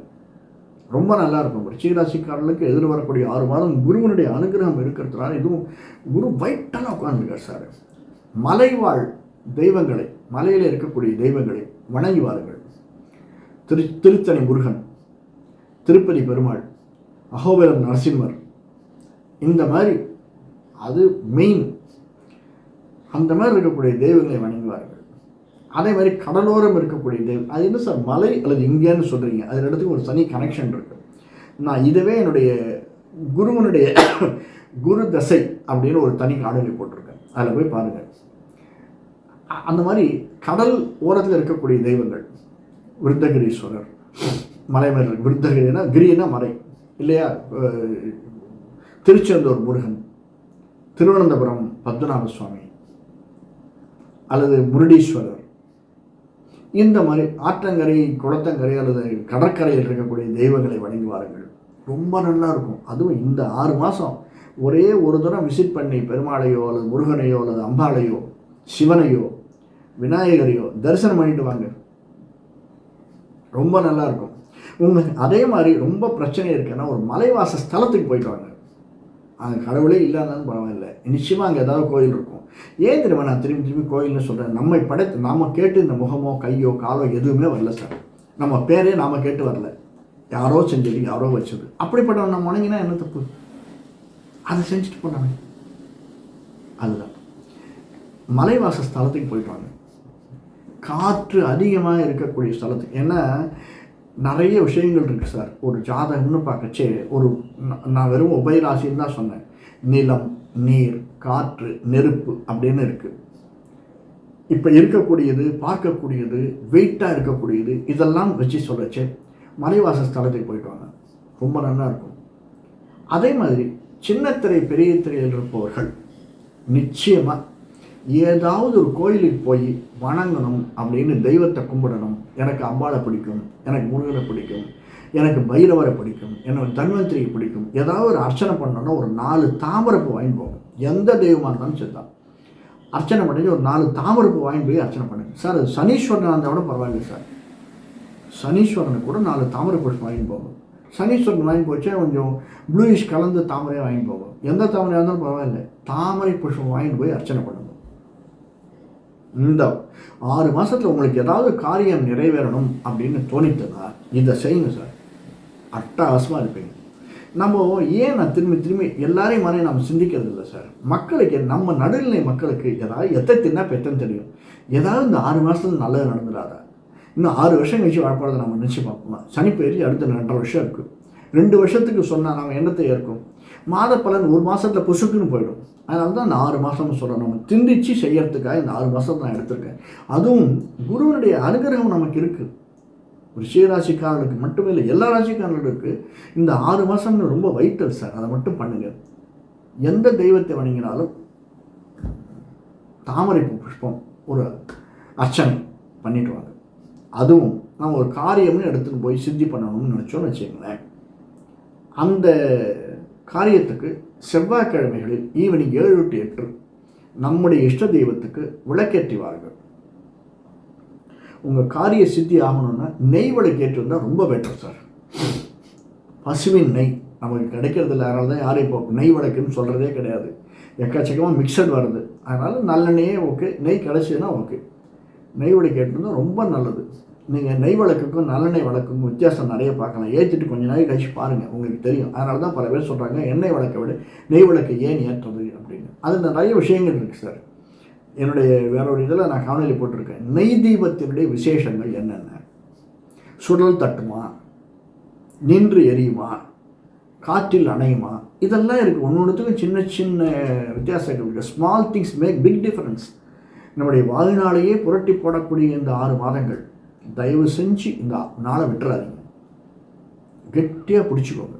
[SPEAKER 1] ரொம்ப நல்லா இருக்கும் ரிச்சிகராசிக்காரர்களுக்கு எதிர் வரக்கூடிய ஆறு மாதம் குருவனுடைய அனுகிரகம் இருக்கிறதுனால இதுவும் குரு வைட்டலாக உட்காந்துருக்கார் சார். மலைவாழ் தெய்வங்களை மலையில் இருக்கக்கூடிய தெய்வங்களை வணங்கி வாருங்கள். திரு திருத்தணி முருகன் திருப்பதி பெருமாள் அகோபலம் நரசிம்மர் இந்த மாதிரி அது மெயின் அந்த மாதிரி இருக்கக்கூடிய தெய்வங்களை வணங்குவார்கள் அதே மாதிரி கடலோரம் இருக்கக்கூடிய தெய்வம் அது என்ன சார் மலை அல்லது இங்கேன்னு சொல்கிறீங்க அது இடத்துக்கு ஒரு தனி கனெக்ஷன் இருக்கு. நான் இதுவே என்னுடைய குருவனுடைய குரு தசை அப்படின்னு ஒரு தனி காணொலி போட்டிருக்கேன். அதில் போய் பாருங்கள் அந்த மாதிரி கடல் ஓரத்தில் இருக்கக்கூடிய தெய்வங்கள். விருத்தகிரீஸ்வரர் மலை மேல விருத்தகிரினா கிரினா மலை. இல்லையா? திருச்செந்தூர் முருகன் திருவனந்தபுரம் பத்மநாப சுவாமி அல்லது முருடீஸ்வரர். இந்த மாதிரி ஆற்றங்கரை குளத்தங்கரை அல்லது கடற்கரையில் இருக்கக்கூடிய தெய்வங்களை வணங்கி வாருங்கள். ரொம்ப நல்லா இருக்கும். அதுவும் இந்த ஆறு மாதம் ஒரே ஒரு தரம் விசிட் பண்ணி பெருமாளையோ அல்லது முருகனையோ அல்லது அம்பாளையோ சிவனையோ விநாயகரையோ தரிசனம் பண்ணிட்டு வாங்க. ரொம்ப நல்லா இருக்கும். உங்கள் அதே மாதிரி ரொம்ப பிரச்சனை இருக்குன்னா ஒரு மலைவாச ஸ்தலத்துக்கு போயிட்டு வாங்க. அங்கே கடவுளே இல்லாதாலும் பரவாயில்ல. நிச்சயமாக அங்கே ஏதாவது கோயில் இருக்கும். ஏன் தெரியுமா நான் திரும்பி திரும்பி கோயில்னு சொல்கிறேன் நம்மை படைத்து நாம் கேட்டு இந்த முகமோ கையோ காலோ எதுவுமே வரல சார். நம்ம பேரே நாம் கேட்டு வரல. யாரோ செஞ்சது யாரோ வச்சது. அப்படிப்பட்டவன் நம்ம வணங்கினா என்ன தப்பு? அதை செஞ்சுட்டு போனாங்க. அதுதான். மலைவாச ஸ்தலத்துக்கு போயிட்டு வாங்க. காற்று அதிகமாக இருக்கக்கூடிய ஸ்தலத்துக்கு. ஏன்னா நிறைய விஷயங்கள் இருக்குது சார். ஒரு ஜாதகம்னு பார்க்கச்சே ஒரு நான் வெறும் உபயராசின்னு தான் சொன்னேன். நிலம் நீர் காற்று நெருப்பு அப்படின்னு இருக்குது இப்போ இருக்கக்கூடியது பார்க்கக்கூடியது வெயிட்டாக இருக்கக்கூடியது இதெல்லாம் வச்சு சொல்லச்சே மலைவாச ஸ்தலத்துக்கு போயிட்டு வாங்க. ரொம்ப நல்லா இருக்கும். அதே மாதிரி சின்னத்திரை பெரிய திரையில் இருப்பவர்கள் நிச்சயமாக ஏதாவது ஒரு கோயிலுக்கு போய் வணங்கணும் அப்படின்னு தெய்வத்தை கும்பிடணும். எனக்கு அம்பாளை பிடிக்கும் எனக்கு முருகனை பிடிக்கும் எனக்கு பைரவரை பிடிக்கும் எனக்கு தன்வந்திரியை பிடிக்கும். ஏதாவது ஒரு அர்ச்சனை பண்ணணும்னா ஒரு நாலு தாமரப்பு வாங்கி போகும் எந்த தெய்வமாக இருந்தாலும் சரிதான். அர்ச்சனை பண்ணி ஒரு நாலு தாமரப்பு வாங்கி போய் அர்ச்சனை பண்ணுங்க. சார் அது சனீஸ்வரனாக இருந்தால் கூட பரவாயில்ல சார். சனீஸ்வரனை கூட நாலு தாமரை புஷ்பம் வாங்கி போகும் சனீஸ்வரன் வாங்கி போச்சா கொஞ்சம் ப்ளூயிஷ் கலந்து தாமரையாக வாங்கி போகும் எந்த தாமரையாக இருந்தாலும் பரவாயில்ல. தாமரை புஷ்பம் வாங்கிட்டு போய் அர்ச்சனை பண்ணுங்க. இந்த ஆறு மாதத்தில் உங்களுக்கு ஏதாவது காரியம் நிறைவேறணும் அப்படின்னு தோணித்ததா இதை செய்யுங்க சார். அட்டகாசமாக இருப்பீங்க. நம்ம ஏன் நான் திரும்பி திரும்பி எல்லாரையும் மாதிரி நம்ம சிந்திக்கிறது இல்லை சார்? மக்களுக்கு நம்ம நடுநிலை மக்களுக்கு ஏதாவது எத்தை தின்னா பெத்தன்னு தெரியும். ஏதாவது இந்த ஆறு மாதத்துல நல்லது நடந்துடாதா? இன்னும் ஆறு வருஷம் கழிச்சு வாழப்படுறதை நம்ம நினச்சி பார்ப்போம் சனி அடுத்த ரெண்டரை வருஷம் இருக்குது ரெண்டு வருஷத்துக்கு சொன்னால் நம்ம எண்ணத்தை ஏற்கும்? மாத பலன் ஒரு மாதத்தில் புசுக்குன்னு போயிடும். அதனால தான் இந்த ஆறு மாதம்னு சொல்கிறோம் நம்ம திண்டிச்சு செய்யறதுக்காக இந்த ஆறு மாதம் நான் எடுத்திருக்கேன். அதுவும் குருவனுடைய அனுகிரகம் நமக்கு இருக்குது ரிஷிகராசிக்காரர்களுக்கு மட்டுமே இல்லை எல்லா ராசிக்காரர்களுக்கு இந்த ஆறு மாதம்னு ரொம்ப வைத்தல் சார் அதை மட்டும் பண்ணுங்கள் எந்த தெய்வத்தை வணங்கினாலும் தாமரை பூ புஷ்பம் ஒரு அர்ச்சனை பண்ணிட்டு வாங்க. அதுவும் நம்ம ஒரு காரியம்னு எடுத்துகிட்டு போய் சித்தி பண்ணணும்னு நினச்சோன்னு வச்சுக்கோங்களேன். அந்த காரியத்துக்கு செவ்வாய்க்கிழமைகளில் ஈவினிங் ஏழு டு எட்டு நம்முடைய இஷ்ட தெய்வத்துக்கு விளக்கேற்றி வார்கள் உங்கள் காரிய சித்தி ஆகணும்னா நெய் விளக்கேற்றி வந்தால் ரொம்ப பெட்டர் சார் பசுவின் நெய். நமக்கு கிடைக்கிறது இல்லை அதனால தான் யாரும் இப்போ நெய் விளக்குன்னு சொல்கிறதே கிடையாது. எக்கச்சக்கமாக மிக்சட் வருது. அதனால் நல்லெண்ணெயே ஓகே நெய் கிடச்சிதுன்னா ஓகே நெய் விளக்கு ஏற்றிருந்தால் ரொம்ப நல்லது. நீங்கள் நெய் விளக்குக்கும் நல்லெண்ணெய் விளக்குக்கும் வித்தியாசம் நிறைய பார்க்கலாம். ஏற்றிட்டு கொஞ்ச நாள் கழிச்சு பாருங்கள் உங்களுக்கு தெரியும். அதனால தான் பல பேர் சொல்கிறாங்க எண்ணெய் விளக்கை விட நெய் விளக்கு ஏன் ஏற்றுறது அப்படின்னு. அதில் நிறைய விஷயங்கள் இருக்குது சார் என்னுடைய வேற ஒரு இதில் நான் காணொலி போட்டிருக்கேன். நெய் தீபத்தினுடைய விசேஷங்கள் என்னென்ன? சுடல் தட்டுமா? நின்று எரியுமா? காற்றில் அணையுமா? இதெல்லாம் இருக்குது ஒன்று ஒன்றுத்துக்கும் சின்ன சின்ன வித்தியாசங்கள் இருக்குது small things make big difference நம்முடைய வாழ்நாளையே புரட்டி போடக்கூடிய இந்த ஆறு மாதங்கள் தயவு செஞ்சு இந்த நாளை விட்டுறாதீங்க. கெட்டியாக பிடிச்சிக்கோங்க.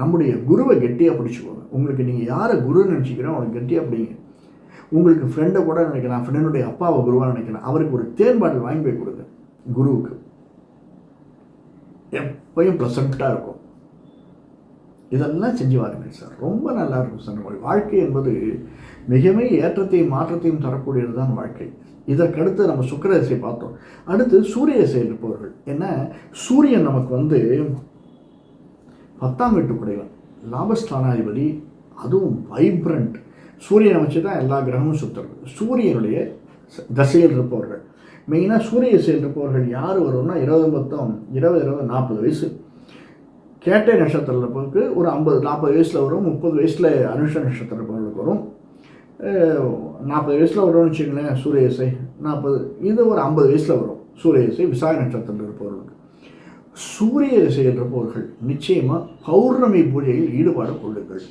[SPEAKER 1] நம்முடைய குருவை கெட்டியாக பிடிச்சிக்கோங்க. உங்களுக்கு நீங்கள் யாரை குருன்னு நினச்சிக்கிறோம் அவனுக்கு கெட்டியாக பிடிங்க. உங்களுக்கு ஃப்ரெண்டை கூட நினைக்கலாம் ஃப்ரெண்டுடைய அப்பாவை குருவாக நினைக்கலாம். அவருக்கு ஒரு தேன் பாட்டில் வாங்கி போய் கொடுங்க குருவுக்கு. எப்பயும் ப்ளசண்ட்டாக இருக்கும். இதெல்லாம் செஞ்சு வாருங்கள் சார் ரொம்ப நல்லா இருக்கும் சார் நம்ம வாழ்க்கை என்பது மிகவும் ஏற்றத்தையும் மாற்றத்தையும் தரக்கூடியது தான் வாழ்க்கை. இதற்கடுத்து நம்ம சுக்கரதசை பார்த்தோம். அடுத்து சூரிய தசை இருப்பவர்கள் ஏன்னா சூரியன் நமக்கு வந்து பத்தாம் வீட்டு குடைவன் லாபஸ்தானாதிபதி அதுவும் வைப்ரண்ட் சூரியனை வச்சு தான் எல்லா கிரகமும் சுற்றுறது சூரியனுடைய தசையில் இருப்பவர்கள். மெயினாக சூரிய திசையில் இருப்பவர்கள் யார் வரும்னா இருபது மொத்தம் இருபது இருபது நாற்பது வயசு. கேட்டை நட்சத்திரம் இருப்பவருக்கு ஒரு ஐம்பது நாற்பது வயசில் வரும் முப்பது வயசில் அனுஷ நட்சத்திரம் இருப்பவர்களுக்கு வரும் நாற்பது வயசில் வரும்னு வச்சுங்களேன் சூரிய இசை நாற்பது இது ஒரு ஐம்பது வயசில் வரும். சூரிய இசை விசாய நட்சத்திரம் இருப்பவர்களுக்கு. சூரிய திசையில் இருப்பவர்கள் நிச்சயமாக பௌர்ணமி பூஜையில் ஈடுபாடு கொள்ளுங்கள்.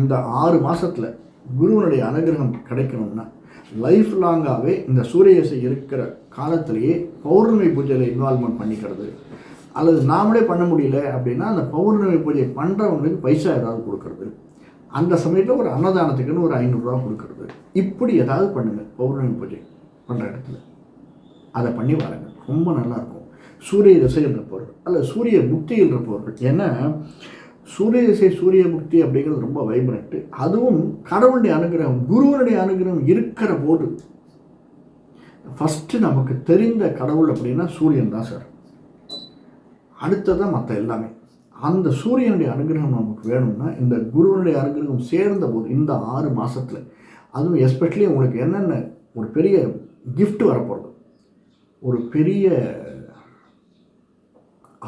[SPEAKER 1] இந்த ஆறு மாதத்தில் குருவனுடைய அனுகிரகம் கிடைக்கணும்னா லைஃப் லாங்காகவே இந்த சூரியசை இருக்கிற காலத்திலேயே பௌர்ணமி பூஜையில் இன்வால்மெண்ட் பண்ணிக்கிறது. அல்லது நாமளே பண்ண முடியல அப்படின்னா அந்த பௌர்ணமி பூஜை பண்ணுறவங்களுக்கு பைசா ஏதாவது கொடுக்கறது. அந்த சமயத்தில் ஒரு அன்னதானத்துக்குன்னு ஒரு ஐநூறுரூவா கொடுக்கறது. இப்படி ஏதாவது பண்ணுங்கள் பௌர்ணமி பூஜை பண்ணுற இடத்துல. அதை பண்ணி வாருங்க ரொம்ப நல்லாயிருக்கும் சூரிய திசையில் இருப்பவர்கள் அல்லது சூரிய புக்தியில் இருப்பவர்கள் ஏன்னா சூரிய திசை சூரிய புக்தி அப்படிங்கிறது ரொம்ப வைப்ரண்ட்டு அதுவும் கடவுளுடைய அனுகிரகம் குருவனுடைய அனுகிரகம் இருக்கிற போது. ஃபஸ்ட்டு நமக்கு தெரிந்த கடவுள் அப்படின்னா சூரியன் தான் சார். அடுத்ததான் மற்ற எல்லாமே. அந்த சூரியனுடைய அனுகிரகம் நமக்கு வேணும்னா இந்த குருவனுடைய அனுகிரகம் சேர்ந்த போது இந்த ஆறு மாதத்தில் அதுவும் எஸ்பெஷலி உங்களுக்கு என்னென்ன ஒரு பெரிய கிஃப்ட் வரப்போகுது. ஒரு பெரிய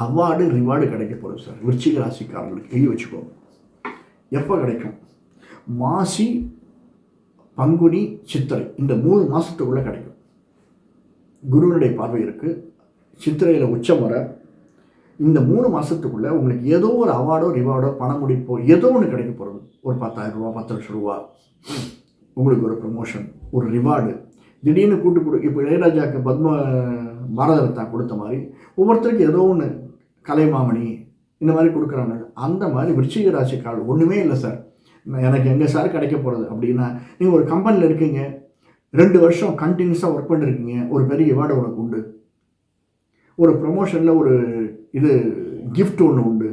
[SPEAKER 1] அவார்டு ரிவார்டு கிடைக்க போகுது சார். விருச்சிக ராசிக்காரர்களுக்கு. எழுதி வச்சுக்கோங்க. எப்போ கிடைக்கும்? மாசி பங்குனி சித்திரை. இந்த மூணு மாதத்துக்குள்ளே கிடைக்கும். குருவனுடைய பார்வை இருக்குது சித்திரையில் உச்சம் வர இந்த மூணு மாதத்துக்குள்ளே உங்களுக்கு ஏதோ ஒரு அவார்டோ ரிவார்டோ பண முடிப்போ ஏதோ ஒன்று கிடைக்க போகிறது ஒரு பத்தாயிரம் ரூபா பத்து லட்சம் ரூபா. உங்களுக்கு ஒரு ப்ரமோஷன் ஒரு ரிவார்டு திடீர்னு கூட்டு கொடு இப்போ இளையராஜாக்கு பத்ம பாரத ரத்னா கொடுத்த மாதிரி ஒவ்வொருத்தருக்கும் ஏதோ ஒன்று கலைமாமணி இந்த மாதிரி கொடுக்குறாங்க. அந்த மாதிரி விருச்சிக ராசிக்கால் ஒன்றுமே இல்லை சார். எனக்கு எங்கே சார் கிடைக்க போகிறது அப்படின்னா நீங்கள் ஒரு கம்பெனியில் இருக்கீங்க. ரெண்டு வருஷம் கண்டினியூஸாக ஒர்க் பண்ணிருக்கீங்க. ஒரு பெரிய அவார்டு உனக்கு உண்டு. ஒரு ப்ரொமோஷனில் ஒரு இது கிஃப்ட் ஒன்று உண்டு.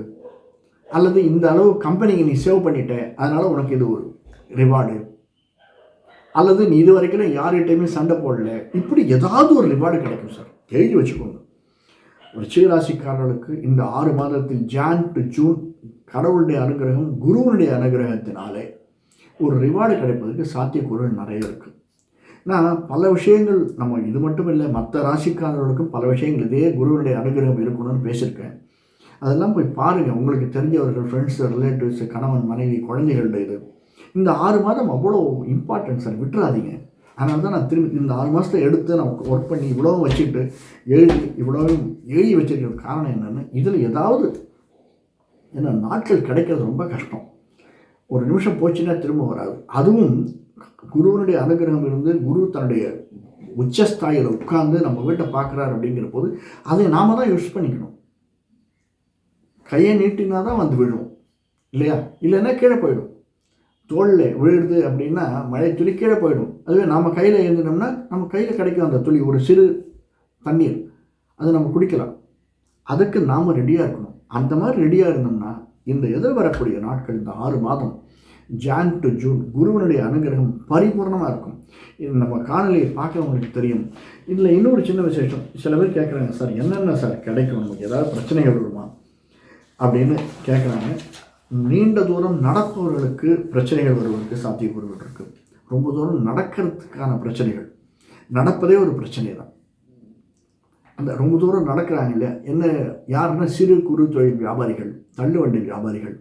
[SPEAKER 1] அல்லது இந்த அளவு கம்பெனிக்கு நீ சேவ் பண்ணிட்ட அதனால் உனக்கு இது ஒரு ரிவார்டு அல்லது நீ இது வரைக்கும் யார்கிட்டையுமே சண்டை போடல. இப்படி ஏதாவது ஒரு ரிவார்டு கிடைக்கும் சார். எழுதி வச்சுக்கோங்க. ரிச்சிகராசிக்காரர்களுக்கு இந்த ஆறு மாதத்தில் ஜான் டு ஜூன் கடவுளுடைய அனுகிரகம் குருவனுடைய அனுகிரகத்தினாலே ஒரு ரிவார்டு கிடைப்பதற்கு சாத்தியக்கூறுகள் நிறைய இருக்குது நான் பல விஷயங்கள் நம்ம இது மட்டும் இல்லை மற்ற ராசிக்காரர்களுக்கும் பல விஷயங்கள் இதே குருவனுடைய அனுகிரகம் இருக்கணும்னு பேசியிருக்கேன். அதெல்லாம் போய் பாருங்கள் உங்களுக்கு தெரிஞ்சவர்கள் ஃப்ரெண்ட்ஸு ரிலேட்டிவ்ஸு கணவன் மனைவி குழந்தைகளுடைய இது. இந்த ஆறு மாதம் அவ்வளோ இம்பார்ட்டன்ஸ் சார் விட்டுறாதீங்க. அதனால தான் நான் திரும்பி இந்த ஆறு மாதத்தை எடுத்து நான் ஒர்க் பண்ணி இவ்வளோ வச்சுக்கிட்டு எழுதி இவ்வளோவும் எழுதி வச்சிருக்கிற காரணம் என்னென்னா இதில் ஏதாவது ஏன்னா நாட்கள் கிடைக்கிறது ரொம்ப கஷ்டம். ஒரு நிமிஷம் போச்சுன்னா திரும்ப வராது. அதுவும் குருவனுடைய அனுகிரகம் இருந்து குரு தன்னுடைய உச்சஸ்தாயில் உட்கார்ந்து நம்ம வீட்டை பார்க்குறாரு அப்படிங்கிற போது அதை நாம தான் யூஸ் பண்ணிக்கணும். கையை நீட்டினா தான் வந்து விழுவோம். இல்லையா? இல்லைன்னா கீழே போயிடும். தோளில் விழுது அப்படின்னா மழை துளி கீழே போயிடும். அதுவே நம்ம கையில் எழுந்தினோம்னா நம்ம கையில் கிடைக்கும் அந்த துளி ஒரு சிறு தண்ணீர். அது நம்ம குடிக்கலாம். அதுக்கு நாம் ரெடியாக இருக்கணும். அந்த மாதிரி ரெடியாக இருந்தோம்னா இந்த எதிர்வரக்கூடிய நாட்கள் இந்த ஆறு மாதம் ஜான் டு ஜூன் குருவனுடைய அனுகிரகம் பரிபூர்ணமாக இருக்கும். இது நம்ம காணொலியை பார்க்குறவங்களுக்கு தெரியும். இதில் இன்னொரு சின்ன விசேஷம். சில பேர் கேட்குறாங்க சார் என்னென்ன சார் கிடைக்கும்? நமக்கு ஏதாவது பிரச்சனைகள் வருமா? அப்படின்னு கேட்குறாங்க நீண்ட தூரம் நடப்பவர்களுக்கு பிரச்சனைகள் வருவதற்கு சாத்தியக்கூறுகள் இருக்குது ரொம்ப தூரம் நடக்கிறதுக்கான பிரச்சனைகள். நடப்பதே ஒரு பிரச்சனை தான். அந்த ரொம்ப தூரம் நடக்கிறாங்க இல்லையா? என்ன யாருன்னா சிறு குறு தொழில் வியாபாரிகள் தள்ளுவண்டி வியாபாரிகள்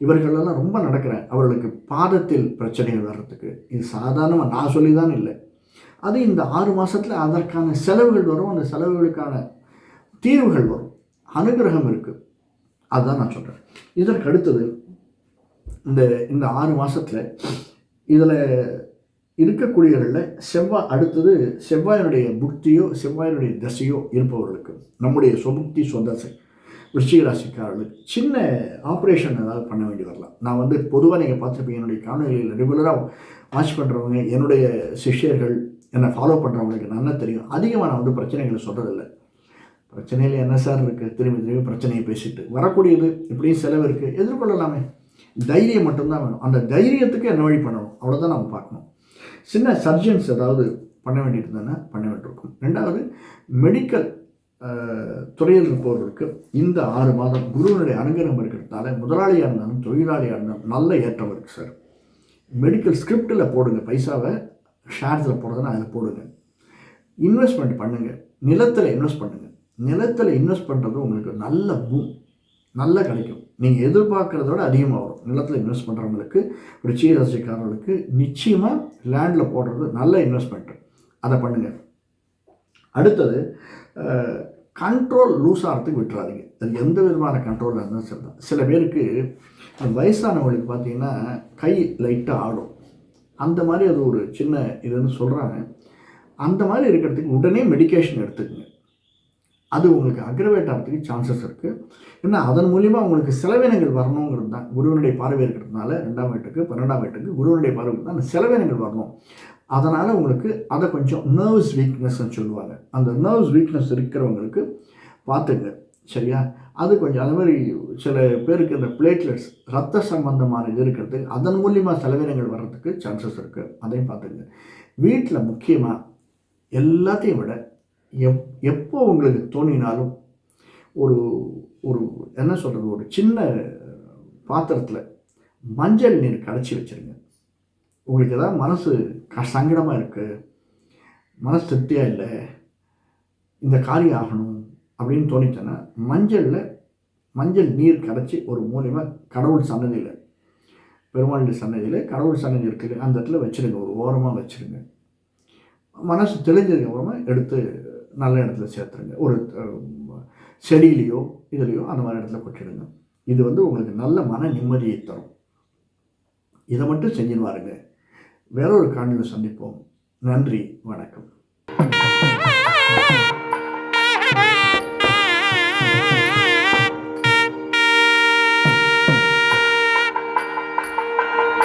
[SPEAKER 1] இவர்களெல்லாம் ரொம்ப நடக்கிறேன். அவர்களுக்கு பாதத்தில் பிரச்சனைகள் வர்றதுக்கு. இது சாதாரணமாக நான் சொல்லி தான் இல்லை. அது இந்த ஆறு மாதத்தில் அதற்கான செலவுகள் வரும். அந்த செலவுகளுக்கான தீர்வுகள் வரும். அனுகிரகம் இருக்குது அதுதான் நான் சொல்கிறேன் இதற்கு அடுத்தது இந்த இந்த ஆறு மாதத்தில் இதில் இருக்கக்கூடியவர்களில் செவ்வாய் அடுத்தது செவ்வாயினுடைய புக்தியோ செவ்வாயினுடைய தசையோ இருப்பவர்களுக்கு நம்முடைய சொபுக்தி சொந்தசை விஷயராசிக்காரர்களுக்கு சின்ன ஆப்ரேஷன் ஏதாவது பண்ண வேண்டி வரலாம். நான் வந்து பொதுவாக நீங்கள் பார்த்துருப்பீங்க என்னுடைய காணொலியில் ரெகுலராக வாட்ச் பண்ணுறவங்க என்னுடைய சிஷ்யர்கள் என்னை ஃபாலோ பண்ணுறவங்களுக்கு நல்லா தெரியும். அதிகமாக நான் வந்து பிரச்சனைகளை சொல்கிறதில்லை பிரச்சனையில் என்ன சார் இருக்குது திரும்பி திரும்பி பிரச்சனையை பேசிட்டு. வரக்கூடியது இப்படியும் செலவு இருக்குது எதிர்கொள்ளலாமே. தைரியம் மட்டும்தான் வேணும். அந்த தைரியத்துக்கு என்ன வழி பண்ணணும்? அவ்வளோதான் நம்ம பார்க்கணும். சின்ன சர்ஜன்ஸ் ஏதாவது பண்ண வேண்டியது தானே? பண்ண வேண்டியிருக்கும். ரெண்டாவது மெடிக்கல் துறையில் இருப்பவர்களுக்கு இந்த ஆறு மாதம் குருவனுடைய அனுகிரகம் இருக்கிறதுனால முதலாளியாக இருந்தாலும் தொழிலாளியாக இருந்தாலும் நல்ல ஏற்றம் இருக்குது சார். மெடிக்கல் ஸ்கிரிப்டில் போடுங்க. பைசாவை ஷேர்ஸில் போடுறதுன்னா அதில் போடுங்க. இன்வெஸ்ட்மெண்ட் பண்ணுங்கள் நிலத்தில் இன்வெஸ்ட் பண்ணுங்கள் நிலத்தில் இன்வெஸ்ட் பண்ணுறது உங்களுக்கு நல்ல பூம் நல்லா கிடைக்கும். நீங்கள் எதிர்பார்க்குறத விட அதிகமாக வரும். நிலத்தில் இன்வெஸ்ட் பண்ணுறவங்களுக்கு ரிச்சி ராசிக்காரர்களுக்கு நிச்சயமாக லேண்டில் போடுறது நல்ல இன்வெஸ்ட்மெண்ட்டு அதை பண்ணுங்கள் அடுத்தது கண்ட்ரோல் லூஸ் ஆகிறதுக்கு விட்டுறாதீங்க. அது எந்த விதமான கண்ட்ரோலாக இருந்தாலும் சரி தான். சில பேருக்கு வயசானவங்களுக்கு பார்த்தீங்கன்னா கை லைட்டாக ஆடும். அந்த மாதிரி அது ஒரு சின்ன இதுன்னு சொல்கிறாங்க அந்த மாதிரி இருக்கிறதுக்கு உடனே மெடிக்கேஷன் எடுத்துக்கங்க. அது உங்களுக்கு அக்ரவேட் ஆகிறதுக்கு சான்சஸ் இருக்குது ஏன்னா அதன் மூலிமா உங்களுக்கு செலவினங்கள் வரணுங்கிறது தான். குருவனுடைய பார்வை இருக்கிறதுனால ரெண்டாம் வீட்டுக்கு பன்னெண்டாம் வீட்டுக்கு குருவனுடைய பார்வை தான் அந்த செலவினங்கள் வரணும். அதனால் உங்களுக்கு அதை கொஞ்சம் நர்வ்ஸ் வீக்னஸ்ன்னு சொல்லுவாங்க. அந்த நர்வ்ஸ் வீக்னஸ் இருக்கிறவங்களுக்கு பார்த்துங்க. சரியா? அது கொஞ்சம் அது மாதிரி சில பேருக்கு இந்த பிளேட்லெட்ஸ் ரத்த சம்பந்தமான இது இருக்கிறது அதன் மூலியமாக செலவினங்கள் வர்றதுக்கு சான்சஸ் இருக்குது அதையும் பார்த்துங்க. வீட்டில் முக்கியமாக எல்லாத்தையும் விட எப் எப்போ உங்களுக்கு தோணினாலும் ஒரு ஒரு என்ன சொல்கிறது ஒரு சின்ன பாத்திரத்தில் மஞ்சள் நீர் கடைச்சி வச்சுருங்க. உங்களுக்கு ஏதாவது மனசு க சங்கடமாக இருக்குது மனசு திருப்தியாக இல்லை இந்த காரியம் ஆகணும் அப்படின்னு தோணிச்சேன்னா மஞ்சளில் மஞ்சள் நீர் கரைச்சி ஒரு மூலியமாக கடவுள் சன்னதியில் பெருமாளுடைய சன்னதியில் கடவுள் சன்னதி இருக்குது அந்த இடத்துல வச்சுருங்க ஒரு ஓரமாக வச்சுருங்க. மனசு தெளிஞ்சதுக்கப்புறமா எடுத்து நல்ல இடத்துல சேர்த்துருங்க. ஒரு செடியிலையோ இதுலேயோ அந்த மாதிரி இடத்துல கொட்டிடுங்க. இது வந்து உங்களுக்கு நல்ல மன நிம்மதியை தரும். இதை மட்டும் செஞ்சுன்னு வாருங்க. வேறொரு காணொலியில் சந்திப்போம். நன்றி வணக்கம்.